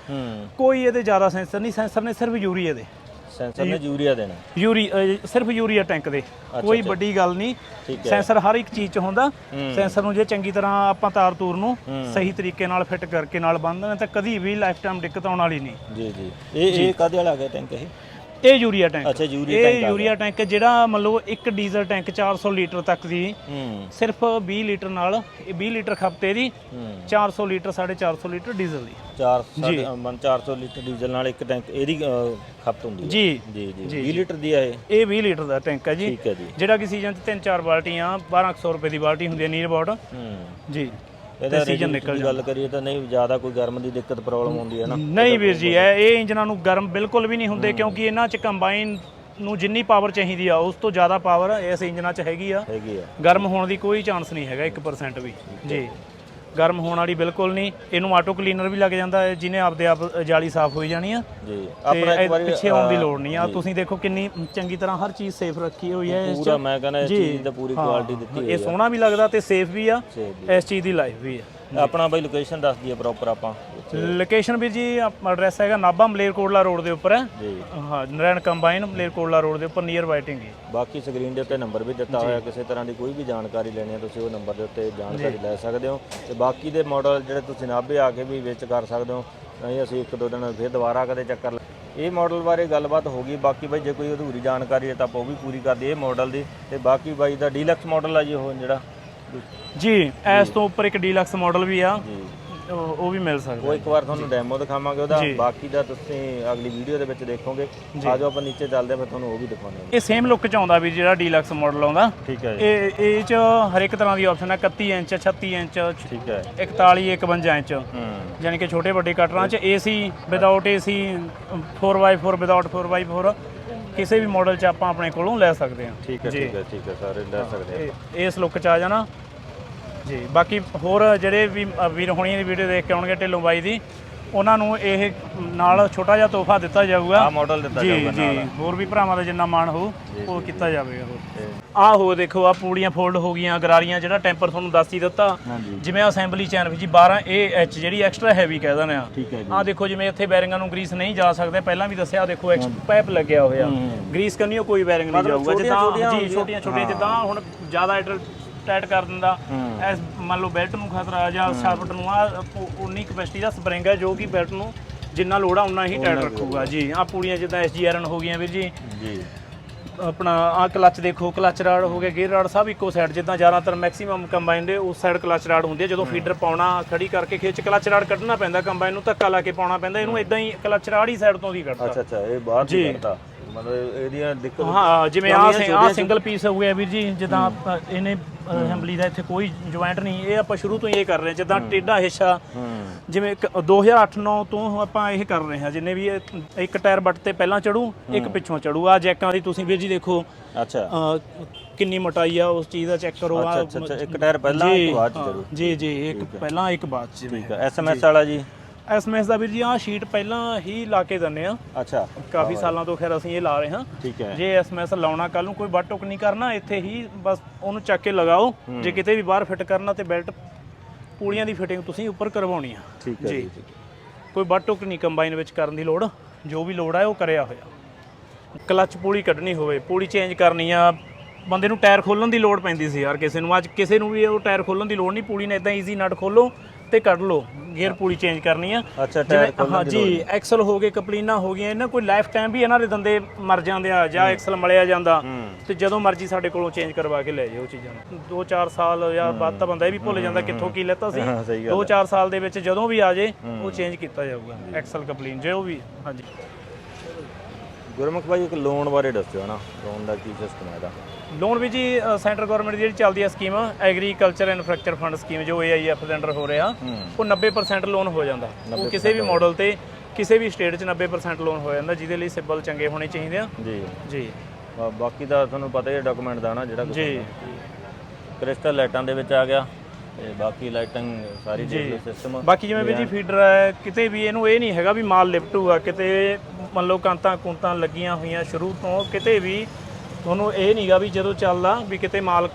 ਕੋਈ ਇਹਦੇ ਜ਼ਿਆਦਾ ਸੈਂਸਰ ਨਹੀਂ ਸੈਂਸਰ ਨੇ ਸਿਰਫ ਯੂਰੀਆ ਦੇ। ਸੈਂਸਰ ਨੇ ਯੂਰੀਆ ਦੇਣਾ। ਯੂਰੀ ਸਿਰਫ ਯੂਰੀਆ ਟੈਂਕ ਦੇ। ਕੋਈ ਵੱਡੀ ਗੱਲ ਨਹੀਂ। ਹੈ। ਸੈਂਸਰ ਹਰ ਇੱਕ ਚੀਜ਼ 'ਚ ਹੁੰਦਾ। ਸੈਂਸਰ ਨੂੰ ਜੇ ਚੰਗੀ ਤਰ੍ਹਾਂ ਆਪਾਂ ਤਾਰ ਤੂਰ ਨੂੰ ਸਹੀ ਤਰੀਕੇ ਨਾਲ ਫਿੱਟ ਕਰਕੇ ਨਾਲ ਬੰਨ੍ਹਦੇ ਤਾਂ ਕਦੀ ਵੀ ਲਾਈਫ ਟਾਈਮ ਦਿੱਕਤ ਆਉਣ ਵਾਲੀ ਨਹੀਂ। ਜੀ ਜੀ। ਇਹ ਇਹ ਕਾਦੇ ਵਾਲਾ ਗਿਆ ਟੈਂਕ ਇਹ? ਇਹ ਯੂਰੀਆ ਟੈਂਕ ਅੱਛਾ ਯੂਰੀਆ ਇਹ ਟੈਂਕ ਆ ਯੂਰੀਆ ਟੈਂਕ ਜਿਹੜਾ ਮੰਨ ਲਓ ਇੱਕ ਡੀਜ਼ਲ ਟੈਂਕ 400 ਲੀਟਰ ਤੱਕ ਦੀ ਹੂੰ। ਸਿਰਫ 20 ਲੀਟਰ ਨਾਲ ਇਹ 20 ਲੀਟਰ ਖਪਤੇ ਦੀ ਹੂੰ। 400 ਲੀਟਰ 450 ਲੀਟਰ ਡੀਜ਼ਲ ਦੀ। 4 ਸਾਢੇ- ਅ, ਮਨ 400 ਲੀਟਰ ਡੀਜ਼ਲ ਨਾਲ ਇੱਕ ਟੈਂਕ ਇਹਦੀ ਖਪਤ ਹੁੰਦੀ ਹੈ। ਜੀ। ਜੀ ਜੀ। 20 ਲੀਟਰ ਦੀ ਆ ਇਹ? ਇਹ 20 ਲੀਟਰ ਦਾ ਟੈਂਕ ਹੈ ਜੀ। ਠੀਕ ਹੈ ਜੀ। ਜਿਹੜਾ ਕਿ ਸੀਜ਼ਨ 'ਚ 3-4 ਬਾਲਟੀਆਂ 1200 ਰੁਪਏ ਦੀ ਬਾਲਟੀ ਹੁੰਦੀ ਹੈ ਨੀਰ ਹੂੰ। ਜੀ। ਇਹਦਾ ਸੀਜ਼ਨ ਨਿਕਲ ਗੱਲ ਕਰੀਏ ਤਾਂ ਨਹੀਂ ਜ਼ਿਆਦਾ ਕੋਈ ਗਰਮ ਦੀ ਦਿੱਕਤ ਪ੍ਰੋਬਲਮ ਹੁੰਦੀ ਹੈ ਨਾ। ਨਹੀਂ ਵੀਰ ਜੀ ਇਹ ਇਹ ਇੰਜਨਾਂ ਨੂੰ ਗਰਮ ਬਿਲਕੁਲ ਵੀ ਨਹੀਂ ਹੁੰਦੇ ਕਿਉਂਕਿ ਇਹਨਾਂ 'ਚ ਕੰਬਾਈਨ ਨੂੰ ਜਿੰਨੀ ਪਾਵਰ ਚਾਹੀਦੀ ਆ ਉਸ ਤੋਂ ਜ਼ਿਆਦਾ ਪਾਵਰ ਇਸ ਇੰਜਨਾਂ 'ਚ ਹੈਗੀ ਆ। ਹੈਗੀ ਆ। ਗਰਮ ਹੋਣ ਦੀ ਕੋਈ ਚਾਂਸ ਨਹੀਂ ਹੈਗਾ 1% ਵੀ। ਜੀ। ਗਰਮ ਹੋਣ ਵਾਲੀ ਬਿਲਕੁਲ ਨਹੀਂ। ਇਹਨੂੰ ਆਟੋ ਕਲੀਨਰ ਵੀ ਲੱਗ ਜਾਂਦਾ ਹੈ ਜਿਹਨੇ ਆਪਦੇ ਆਪ ਜਾਲੀ ਸਾਫ਼ ਹੋਈ ਜਾਣੀ ਆ। ਜੀ। ਆਪਣਾ ਇੱਕ ਵਾਰੀ ਪਿੱਛੇ ਆਉਣ ਦੀ ਲੋੜ ਨਹੀਂ ਆ। ਤੁਸੀਂ ਦੇਖੋ ਕਿੰਨੀ ਚੰਗੀ ਤਰ੍ਹਾਂ ਹਰ ਚੀਜ਼ ਸੇਫ ਰੱਖੀ ਹੋਈ ਹੈ ਇਸ ਪੂਰਾ ਮੈਂ ਕਹਿੰਦਾ ਇਸ। ਚੀਜ਼ ਦਾ ਪੂਰੀ ਕੁਆਲਿਟੀ ਦਿੱਤੀ ਹੋਈ ਇਹ ਸੋਹਣਾ ਵੀ ਲੱਗਦਾ ਤੇ ਸੇਫ ਵੀ ਆ। ਇਸ ਚੀਜ਼ ਦੀ ਲਾਈਫ ਵੀ ਆ। ਆਪਣਾ ਬਈ ਲੋਕੇਸ਼ਨ ਦੱਸ ਦਈਏ ਪ੍ਰੋਪਰ ਆਪਾਂ। ਲੋਕੇਸ਼ਨ ਵੀ ਜੀ ਐਡਰੈਸ ਹੈਗਾ ਨਾਭਾ ਮਲੇਰਕੋਟਲਾ ਰੋਡ ਦੇ ਉੱਪਰ। ਹੈ ਜੀ। ਹਾਂ ਨਰੈਣ ਕੰਬਾਈਨ ਮਲੇਰਕੋਟਲਾ ਰੋਡ ਦੇ ਉੱਪਰ ਨੀਅਰ ਵਾਈਟਿੰਗ ਹੀ। ਬਾਕੀ ਸਕਰੀਨ ਦੇ ਉੱਤੇ ਨੰਬਰ ਵੀ ਦਿੱਤਾ ਹੋਇਆ ਕਿਸੇ ਤਰ੍ਹਾਂ ਦੀ ਕੋਈ ਵੀ ਜਾਣਕਾਰੀ ਲੈਣੀ ਹੈ ਤੁਸੀਂ ਉਹ ਨੰਬਰ ਦੇ ਉੱਤੇ ਜਾਣਕਾਰੀ ਲੈ ਸਕਦੇ ਹੋ। ਤੇ ਬਾਕੀ ਦੇ ਮਾਡਲ ਜਿਹੜੇ ਤੁਸੀਂ ਨਾਭੇ ਆ ਕੇ ਵੀ ਵਿੱਚ ਕਰ ਸਕਦੇ ਹੋ ਨਹੀਂ ਅਸੀਂ ਇੱਕ ਦੋ ਦਿਨ ਫਿਰ ਦੁਬਾਰਾ ਕਦੇ ਚੱਕਰ ਲਾ- ਇਹ ਮਾਡਲ ਬਾਰੇ ਗੱਲਬਾਤ ਹੋ ਗਈ ਬਾਕੀ ਬਾਈ ਜੇ ਕੋਈ ਅਧੂਰੀ ਜਾਣਕਾਰੀ ਹੈ ਤਾਂ ਆਪਾਂ ਉਹ ਵੀ ਪੂਰੀ ਕਰ ਦਈਏ ਇਹ ਮਾਡਲ ਦੀ। ਤੇ ਬਾਕੀ ਬਾਈ ਦਾ ਡੀਲਕਸ ਮਾਡਲ ਆ ਜੀ ਉਹ ਜਿਹੜਾ। ਜੀ ਇਸ ਤੋਂ ਉੱਪਰ ਇੱਕ ਡੀਲਕਸ ਮਾਡਲ ਵੀ ਆ। ਜੀ। ਉਹ ਉਹ ਵੀ ਮਿਲ ਸਕਦਾ ਉਹ ਇੱਕ ਵਾਰ ਤੁਹਾਨੂੰ ਡੈਮੋ ਦਿਖਾਵਾਂਗੇ ਉਹਦਾ। ਬਾਕੀ ਦਾ ਤੁਸੀਂ ਅਗਲੀ ਵੀਡੀਓ ਦੇ ਵਿੱਚ ਦੇਖੋਗੇ। ਆ ਜਾਓ ਆਪਾਂ ਨੀਚੇ ਚੱਲਦੇ ਹਾਂ ਫਿਰ ਤੁਹਾਨੂੰ ਉਹ ਵੀ ਦਿਖਾਉਂਦੇ ਹਾਂ। ਇਹ ਸੇਮ ਲੁੱਕ ਚ ਆਉਂਦਾ ਵੀ ਜਿਹੜਾ ਡੀਲਕਸ ਮਾਡਲ ਆਉਂਦਾ। ਠੀਕ ਹੈ ਇਹ ਇਹ ਚ ਹਰ ਇੱਕ ਤਰ੍ਹਾਂ ਦੀ ਆਪਸ਼ਨ ਹੈ। 31 ਇੰਚ 36 ਇੰਚ ਠੀਕ ਹੈ। 41 51 ਇੰਚ। ਹੂੰ। ਯਾਨੀ ਕਿ ਛੋਟੇ ਵੱਡੇ ਕਟਰਾਂ ਚ AC without AC 4x4 without 4x4 ਕਿਸੇ ਵੀ ਮਾਡਲ ਚ ਆਪਾਂ ਆਪਣੇ ਕੋਲੋਂ ਲੈ ਸਕਦੇ ਹਾਂ। ਠੀਕ ਹੈ ਠੀਕ ਹੈ ਠੀਕ ਹੈ ਸਾਰੇ ਲੈ ਸਕਦੇ ਆ ਇਹ- ਇਸ ਲੁੱਕ ਚ ਆ ਜਾਣਾ। ਜੀ ਬਾਕੀ ਹੋਰ ਜਿਹੜੇ ਵੀ ਅ, ਵੀਰ ਹੋਣੀਆਂ ਦੀ ਵੀਡੀਓ ਦੇਖ ਕੇ ਆਉਣਗੇ ਢਿੱਲੋਂ ਬਾਈ ਦੀ ਉਹਨਾਂ ਨੂੰ ਇਹ ਨਾਲ ਛੋਟਾ ਜਿਹਾ ਤੋਹਫਾ ਦਿੱਤਾ ਜਾਊਗਾ। ਆ ਮਾਡਲ ਦਿੱਤਾ ਜੀ ਜਾਊਗਾ ਜੀ ਹੋਰ ਵੀ ਭਰਾਵਾਂ ਦਾ ਜਿੰਨਾ ਮਾਣ ਹੋ ਉਹ ਕੀਤਾ ਜਾਵੇਗਾ ਹੋਰ ਆਹ ਹੋ ਦੇਖੋ ਆ ਪੂੜੀਆਂ ਫੋਲਡ ਹੋ ਗਈਆਂ ਗਰਾਰੀਆਂ ਜਿਹੜਾ ਟੈਂਪਰ ਤੁਹਾਨੂੰ ਦੱਸ ਹੀ ਦਿੱਤਾ। ਹਾਂਜੀ। ਜਿਵੇਂ ਅਸੈਂਬਲੀ ਚੈਨ ਵਿੱਚ ਜੀ 12 AH ਜਿਹੜੀ ਐਕਸਟਰਾ ਹੈਵੀ ਕਹਿ ਦਿੰਦੇ ਆ। ਠੀਕ ਹੈ ਜੀ। ਆਹ ਦੇਖੋ ਜਿਵੇਂ ਇੱਥੇ ਬੈਰਿੰਗਾਂ ਨੂੰ ਗਰੀਸ ਨਹੀਂ ਜਾ ਸਕਦੇ ਪਹਿਲਾਂ ਵੀ ਦੱਸਿਆ ਆਹ ਦੇਖੋ ਐਕਸਟਰਾ ਪਾਈਪ ਲੱਗਿਆ ਹੋਇਆ। ਗਰੀਸ ਕਰਨੀ ਉਹ ਕੋਈ ਬੈਰਿੰਗ ਨਹੀਂ ਜਾਊਗਾ। ਜਿੱਦਾਂ ਜੀ ਛੋਟੀਆਂ ਛੋਟੀਆਂ ਜਿੱਦਾਂ ਹੁਣ ਜ਼ਿਆਦਾ ਐਡਰ ਟਾਈਟ ਕਰ ਦਿੰਦਾ। ਐਸ ਮੰਨ ਲਓ ਬੈਲਟ ਨੂੰ ਖਤਰਾ ਜਾਂ ਸ਼ਾਫਟ ਨੂੰ ਆ ਉਨੀ ਕਪੈਸਿਟੀ ਦਾ ਸਪਰਿੰਗ ਹੈ ਜੋ ਕਿ ਬੈਲਟ ਨੂੰ ਜਿੰਨਾ ਲੋੜ ਆ ਉਨਾ ਹੀ ਟਾਈਟ ਰੱਖੂਗਾ। ਜੀ ਆਹ ਪੂੜੀਆਂ ਜਿੱਦਾਂ ਐਸਜੀਆਰਨ ਹੋ ਗਈਆਂ ਵੀਰ ਜੀ। ਜੀ। ਆਪਣਾ ਆ ਕਲੱਚ ਦੇਖੋ ਕਲੱਚ ਰਾਡ ਹੋ ਗਿਆ ਗੇਅਰ ਰਾਡ ਸਭ ਇੱਕੋ ਸਾਈਡ ਜਿੱਦਾਂ ਜ਼ਿਆਦਾਤਰ ਮੈਕਸਿਮਮ ਕੰਬਾਈਨ ਦੇ ਉਸ ਸਾਈਡ ਕਲੱਚ ਰਾਡ ਹੁੰਦੀ ਹੈ। ਜਦੋਂ ਫੀਡਰ ਪਾਉਣਾ ਖੜੀ ਕਰਕੇ ਖਿੱਚ ਕਲੱਚ ਰਾਡ ਕੱਢਣਾ ਪੈਂਦਾ ਕੰਬਾਈਨ ਨੂੰ ਧੱਕਾ ਲਾ ਕੇ ਪਾਉਣਾ ਪੈਂਦਾ ਇਹਨੂੰ ਇਦਾਂ ਹੀ ਕਲੱਚ ਰਾਡ ਹੀ ਸਾਈਡ ਤੋਂ ਦੀ ਕੱਢਦਾ। ਅੱਛਾ ਅੱਛਾ ਇਹ ਬਾਹਰ ਦੀ ਕਰਦਾ ਮਤਲਬ ਇਹਦੀਆਂ ਦਿੱਕਤ ਹਾਂ ਜਿਵੇਂ ਆ ਆ ਸਿੰਗਲ ਪੀਸ ਹੋ ਗਿਆ ਵੀਰ ਜੀ ਜਿੱਦਾਂ ਇਹਨੇ ਅਸੈਂਬਲੀ ਦਾ ਇੱਥੇ ਕੋਈ ਜੁਆਇੰਟ ਨਹੀਂ ਇਹ ਆਪਾਂ ਸ਼ੁਰੂ ਤੋਂ ਹੀ ਇਹ ਕਰ ਰਹੇ ਹਾਂ ਜਿੱਦਾਂ ਟੇਢਾ ਹਿੱਸਾ। ਜਿਵੇਂ 2008-9 ਤੋਂ ਆਪਾਂ ਇਹ ਕਰ ਰਹੇ ਹਾਂ ਜਿੰਨੇ ਵੀ ਇੱਕ ਟਾਇਰ ਬੱਟ ਤੇ ਪਹਿਲਾਂ ਚੜੂ ਇੱਕ ਪਿੱਛੋਂ ਚੜੂ। ਆ ਜੈਕਾਂ ਦੀ ਤੁਸੀਂ ਵੀਰ ਜੀ ਦੇਖੋ ਅੱਛਾ। ਕਿੰਨੀ ਮੋਟਾਈ ਆ ਉਸ ਚੀਜ਼ ਦਾ ਚੈੱਕ ਕਰੋ ਆ ਅੱਛਾ ਅੱਛਾ। ਇੱਕ ਟਾਇਰ ਪਹਿਲਾਂ ਇੱਕ ਬਾਅਦ ਚ ਜ਼ਰੂਰ ਜੀ ਜੀ ਇੱਕ ਪਹਿਲਾਂ ਇੱਕ ਬਾਅਦ ਚ ਠੀਕ ਹੈ। ਐਸਐਮਐਸ ਵਾਲਾ ਜੀ? ਐਸਐਮਐਸ ਦਾ ਵੀਰ ਜੀ ਆ ਸ਼ੀਟ ਪਹਿਲਾਂ ਹੀ ਲਾ ਕੇ ਦਿੰਨੇ ਆ ਅੱਛਾ। ਕਾਫੀ ਸਾਲਾਂ ਤੋਂ ਖੈਰ ਅਸੀਂ ਇਹ ਲਾ ਰਹੇ ਹਾਂ। ਠੀਕ ਹੈ। ਜੇ ਐਸਐਮਐਸ ਲਾਉਣਾ ਕੱਲ ਨੂੰ ਕੋਈ ਵੱਟ ਟੁਕ ਨਹੀਂ ਕਰਨਾ ਇੱਥੇ ਹੀ ਬਸ ਉਹਨੂੰ ਚੱਕ ਕੇ ਲਗਾਓ। ਜੇ ਕਿਤੇ ਵੀ ਬਾਹਰ ਫਿੱਟ ਕਰਨਾ ਤੇ ਬੈਲਟ ਪੂੜੀਆਂ ਦੀ ਫਿਟਿੰਗ ਤੁਸੀਂ ਉੱਪਰ ਕਰਵਾਉਣੀ ਆ। ਠੀਕ ਹੈ ਜੀ। ਕੋਈ ਵੱਟ ਟੁਕ ਨਹੀਂ ਕੰਬਾਈਨ ਵਿੱਚ ਕਰਨ ਦੀ ਲੋੜ। ਜੋ ਵੀ ਲੋੜ ਹੈ ਉਹ ਕਰਿਆ ਹੋਇਆ। ਕਲੱਚ ਪੂੜੀ ਕੱਢਣੀ ਹੋਵੇ ਪੂੜੀ ਚੇਂਜ ਕਰਨੀ ਆ। ਬੰਦੇ ਨੂੰ ਟਾਇਰ ਖੋਲਣ ਦੀ ਲੋੜ ਪੈਂਦੀ ਸੀ ਯਾਰ ਕਿਸੇ ਨੂੰ। ਅੱਜ ਕਿਸੇ ਨੂੰ ਵੀ ਉਹ ਟਾਇਰ ਖੋਲਣ ਦੀ ਲੋੜ ਨਹੀਂ ਪੂੜੀ ਨੇ ਇਦਾਂ ਈਜ਼ੀ ਨਟ ਖੋਲੋ। ਹਫ਼ਤੇ ਕੱਢ ਲਓ ਗੇਅਰ ਪੂਰੀ ਚੇਂਜ ਕਰਨੀ ਆ। ਅੱਛਾ ਟਾਇਰ ਹਾਂ ਜੀ ਐਕਸਲ ਹੋ ਗਏ ਕਪਲੀਨਾ ਹੋ ਗਈਆਂ ਇਹਨਾਂ ਕੋਈ ਲਾਈਫ ਟਾਈਮ ਵੀ ਇਹਨਾਂ ਦੇ ਦੰਦੇ ਮਰ ਜਾਂਦੇ ਆ ਜਾਂ ਐਕਸਲ ਮਲਿਆ ਜਾਂਦਾ। ਤੇ ਜਦੋਂ ਮਰਜ਼ੀ ਸਾਡੇ ਕੋਲੋਂ ਚੇਂਜ ਕਰਵਾ ਕੇ ਲੈ ਜਾਓ ਚੀਜ਼ਾਂ ਨੂੰ। 2-4 ਸਾਲ ਜਾਂ ਬਾਅਦ ਤਾਂ ਬੰਦਾ ਇਹ ਵੀ ਭੁੱਲ ਜਾਂਦਾ ਕਿੱਥੋਂ ਕੀ ਲੈਤਾ ਸੀ। ਹਾਂ ਸਹੀ ਗੱਲ 2-4 ਸਾਲ ਦੇ ਵਿੱਚ ਜਦੋਂ ਵੀ ਆ ਜੇ ਉਹ ਚੇਂਜ ਕੀਤਾ ਜਾਊਗਾ ਐਕਸਲ ਕਪਲੀਨ ਜੇ ਉਹ ਵੀ ਹਾਂਜੀ। ਗੁਰਮੁਖ ਭਾਈ ਇੱਕ ਲੋਨ ਬਾਰੇ ਦੱਸਿਓ ਨਾ ਲੋਨ ਦਾ ਕੀ ਸਿਸਟਮ ਹੈ ਇਹਦਾ? ਲੋਨ ਵੀ ਜੀ ਸੈਂਟਰ ਗਵਰਨਮੈਂਟ ਦੀ ਜਿਹੜੀ ਚੱਲਦੀ ਹੈ scheme agriculture infrastructure fund scheme ਜੋ ਏਆਈਐਫ ਦੇ ਅੰਡਰ ਹੋ ਰਿਹਾ ਉਹ 90% ਲੋਨ ਹੋ ਜਾਂਦਾ। ਉਹ ਕਿਸੇ ਵੀ ਮਾਡਲ ਤੇ ਕਿਸੇ ਵੀ ਸਟੇਟ 'ਚ 90% ਲੋਨ ਹੋ ਜਾਂਦਾ ਜਿਹਦੇ ਲਈ ਸਿਬਲ ਚੰਗੇ ਹੋਣੇ ਚਾਹੀਦੇ ਆ। ਜੀ। ਜੀ। ਬਾਕੀ ਤਾਂ ਤੁਹਾਨੂੰ ਪਤਾ ਹੀ ਹੈ ਡਾਕੂਮੈਂਟ ਦਾ ਨਾ ਜਿਹੜਾ ਜੀ। ਕ੍ਰਿਸਟਲ ਲਾਈਟਾਂ ਦੇ ਵਿੱਚ ਆ ਗਿਆ। ਤੇ ਬਾਕੀ ਲਾਈਟਿੰਗ ਸਾਰੀ ਡਿਜੀਟਲ ਸਿਸਟਮ ਬਾਕੀ ਜਿਵੇਂ ਵੀ ਜੀ ਫੀਡਰ ਹੈ ਕਿਤੇ ਵੀ ਇਹਨੂੰ ਇਹ ਨਹੀਂ ਹੈਗਾ ਵੀ ਮਾਲ ਲਿਪਟੂਗਾ ਕਿਤੇ ਮੰਨ ਲਓ ਕਾਂਤਾਂ ਕੁੰਤਾਂ ਲੱਗੀਆਂ ਹੋਈਆਂ ਸ਼ੁਰੂ ਤੋਂ ਕਿਤੇ ਵੀ ਤੁਹਾਨੂੰ ਇਹ ਨਹੀਂਗਾ ਵੀ ਜਦੋਂ ਚੱਲਦਾ ਵੀ ਕਿਤੇ ਮਾਲ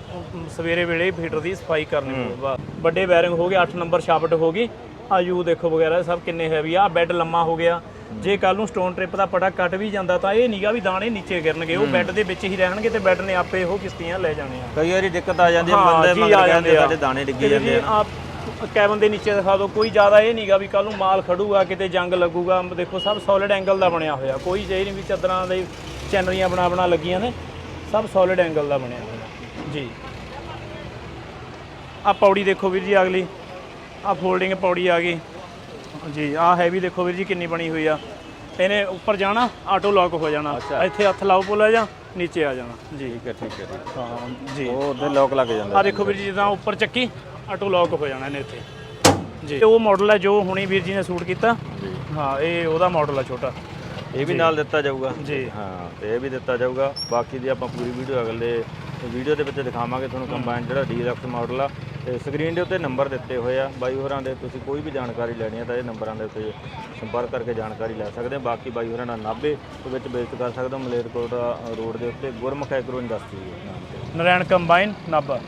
ਸਵੇਰੇ ਵੇਲੇ ਫੀਡਰ ਦੀ ਸਫ਼ਾਈ ਕਰਨੀ ਪਊਗਾ। ਵੱਡੇ ਬੈਰਿੰਗ ਹੋ ਗਏ 8 ਨੰਬਰ ਸ਼ਾਫਟ ਹੋ ਗਈ। ਆ ਯੂ ਦੇਖੋ ਵਗੈਰਾ ਸਭ ਕਿੰਨੇ ਹੈਵੀ ਆ ਬੈੱਡ ਲੰਮਾ ਹੋ ਗਿਆ। ਜੇ ਕੱਲ ਨੂੰ ਸਟੋਨ ਟ੍ਰਿਪ ਦਾ ਪੜਾ ਕੱਟ ਵੀ ਜਾਂਦਾ ਤਾਂ ਇਹ ਨਹੀਂਗਾ ਵੀ ਦਾਣੇ ਨੀਚੇ ਗਿਰਨਗੇ। ਉਹ ਬੈੱਡ ਦੇ ਵਿੱਚ ਹੀ ਰਹਿਣਗੇ ਤੇ ਬੈੱਡ ਨੇ ਆਪੇ ਉਹ ਕਿਸ਼ਤੀਆਂ ਲੈ ਜਾਣੇ ਆ ਕਈ ਵਾਰੀ ਦਿੱਕਤ ਆ ਜਾਂਦੀ ਹੈ ਹਾਂ, ਆ ਕਹਿੰਦੇ ਜਾਂਦੇ ਆ। ਸਾਡੇ ਦਾਣੇ ਡਿੱਗੇ ਜਾਂਦੇ ਆ। ਆਪ ਕੈਬਨ ਦੇ ਨੀਚੇ ਦਿਖਾ ਦਿਓ ਕੋਈ ਜ਼ਿਆਦਾ ਇਹ ਨਹੀਂਗਾ ਵੀ ਕੱਲ ਨੂੰ ਮਾਲ ਖੜੂਗਾ ਕਿਤੇ ਜੰਗ ਲੱਗੂਗਾ। ਦੇਖੋ ਸਭ ਸੋਲਿਡ ਐਂਗਲ ਦਾ ਬਣਿਆ ਹੋਇਆ। ਕੋਈ ਜੇ ਨਹੀਂ ਵੀ ਚਦਰਾਂ ਦੇ ਚੈਨਰੀਆਂ ਬਣਾ ਬਣਾ ਲੱਗੀਆਂ ਨੇ ਸਭ ਸੋਲਿਡ ਐਂਗਲ ਦਾ ਬਣਿਆ ਹੋਇਆ। ਜੀ। ਆ ਪੌੜੀ ਦੇਖੋ ਵੀਰ ਜੀ ਅਗਲੀ। ਆ ਫੋਲਡਿੰਗ ਪੌੜੀ ਆ ਗਈ। ਜੀ ਆ ਹੈਵੀ ਦੇਖੋ ਵੀਰ ਜੀ ਕਿੰਨੀ ਬਣੀ ਹੋਈ ਆ। ਇਹਨੇ ਉੱਪਰ ਜਾਣਾ ਆਟੋ ਲੌਕ ਹੋ ਜਾਣਾ। ਇੱਥੇ ਹੱਥ ਲਾਓ ਪੁੱਲਾ ਜਾ ਨੀਚੇ ਆ ਜਾਣਾ। ਜੀ। ਠੀਕ ਹੈ ਠੀਕ ਹੈ ਹਾਂ ਜੀ। ਉਹ ਉਹਦੇ ਲੋਕ ਲੱਗ ਜਾਂਦਾ ਆ ਦੇਖੋ ਵੀਰ ਜੀ ਜਿੱਦਾਂ ਉੱਪਰ ਚੱਕੀ ਆਟੋ ਲੌਕ ਹੋ ਜਾਣਾ ਇਹਨੇ ਇੱਥੇ। ਜੀ। ਉਹ ਮਾਡਲ ਹੈ ਜੋ ਹੁਣੀ ਵੀਰ ਜੀ ਨੇ ਸੂਟ ਕੀਤਾ। ਜੀ। ਹਾਂ ਇਹ ਉਹਦਾ ਮਾਡਲ ਹੈ ਛੋਟਾ। ਇਹ ਵੀ ਨਾਲ ਦਿੱਤਾ ਜਾਊਗਾ। ਜੀ। ਹਾਂ ਤੇ ਇਹ ਵੀ ਦਿੱਤਾ ਜਾਊਗਾ। ਬਾਕੀ ਦੀ ਆਪਾਂ ਪੂਰੀ ਵੀਡੀਓ ਅਗਲੇ ਵੀਡੀਓ ਦੇ ਵਿੱਚ ਦਿਖਾਵਾਂਗੇ ਤੁਹਾਨੂੰ ਕੰਬਾਈਨ ਜਿਹੜਾ ਡੀਲਕਸ ਮਾਡਲ ਆ। ਤੇ ਸਕਰੀਨ ਦੇ ਉੱਤੇ ਨੰਬਰ ਦਿੱਤੇ ਹੋਏ ਆ। ਬਾਈ ਹੋਰਾਂ ਦੇ ਤੁਸੀਂ ਕੋਈ ਵੀ ਜਾਣਕਾਰੀ ਲੈਣੀ ਹੈ ਤਾਂ ਇਹ ਨੰਬਰਾਂ ਦੇ ਉੱਤੇ ਸੰਪਰਕ ਕਰਕੇ ਜਾਣਕਾਰੀ ਲੈ ਸਕਦੇ ਹੋ ਬਾਕੀ ਬਾਈ ਹੋਰਾਂ ਨਾਲ ਨਾਭੇ ਦੇ ਵਿੱਚ ਬੇਇੱਜ਼ਤ ਕਰ ਸਕਦੇ ਹੋ। ਮਲੇਰਕੋਟਲਾ ਰੋਡ ਦੇ ਉੱਤੇ ਗੁਰਮੁਖ ਐਗਰੋ ਇੰਡਸਟਰੀ ਨਾਮ ਤੇ। ਨਰੈਣ ਕੰਬਾਈਨ ਨਾਭਾ।